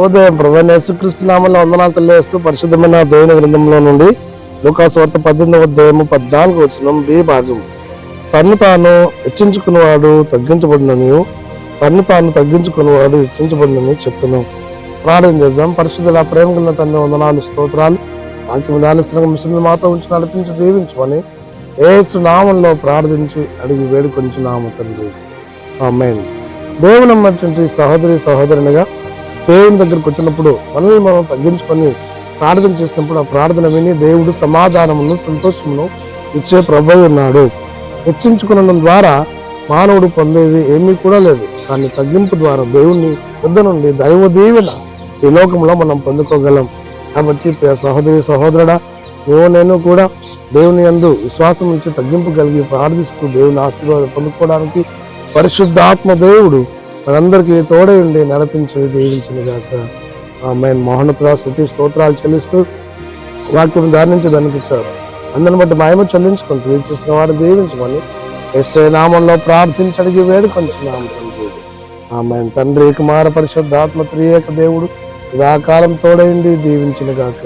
ఉదయం ప్రభు. యేసుక్రీస్తు నామంలో వందనాలు తెలియజేస్తూ పరిశుద్ధమైన దేవుని గ్రంథంలో నుండి లూకాసు వార్త పద్దెనిమిదవ ఉదయం పద్నాలుగు వచ్చిన బి భాగం. తన్ను తాను హెచ్చించుకున్నవాడు తగ్గించబడినని తన్ను తాను తగ్గించుకున్నవాడు హెచ్చించబడినని చెప్పును. ప్రార్థన చేద్దాం. పరిశుద్ధుల ప్రేమ కలిగిన తన వందనాలు స్తోత్రాలు వాక్యం ధ్యానిస్తున్న మిషన్ మాతో ఉంచి నడిపించి దీవించమని ఏసు నామంలో ప్రార్థించి అడిగి వేడుకొంచున్నాము తండ్రి. అమ్మాయిని దేవునమ్మటువంటి సహోదరి సహోదరునిగా దేవుని దగ్గరకు వచ్చినప్పుడు మనల్ని మనం తగ్గించుకొని ప్రార్థన చేసినప్పుడు ఆ ప్రార్థన విని దేవుడు సమాధానమును సంతోషమును ఇచ్చే ప్రభు ఉన్నాడు. హెచ్చించుకునడం ద్వారా మానవుడు పొందేది ఏమీ కూడా లేదు. కానీ తగ్గింపు ద్వారా దేవుని వద్ద నుండి దైవ దీవెన ఈ లోకంలో మనం పొందుకోగలం. కాబట్టి సహోదరి సహోదరుడా నువ్వు నేను కూడా దేవుని యందు విశ్వాసం నుంచి తగ్గింపు కలిగి ప్రార్థిస్తూ దేవుని ఆశీర్వాదం పొందుకోవడానికి పరిశుద్ధాత్మ దేవుడు మనందరికీ తోడై ఉండి నడిపించి దీవించిన గాక. ఆమె మోహనతుల స్థుతి స్తోత్రాలు చెల్లిస్తూ వాక్యం ధ్యానించి ధనిపించారు అందరిని బట్టి మాయమ చెల్లించుకుంటూ వీక్షిస్తున్న వారు దీవించమని ఎస్ఐ నామంలో ప్రార్థించడికి వేడుకొంచున్నాము తండ్రి. ఆమె తండ్రి కుమార పరిశుద్ధాత్మ త్రియేక దేవుడు సదాకాలం తోడైండి దీవించిన గాక.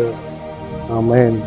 ఆమెన్.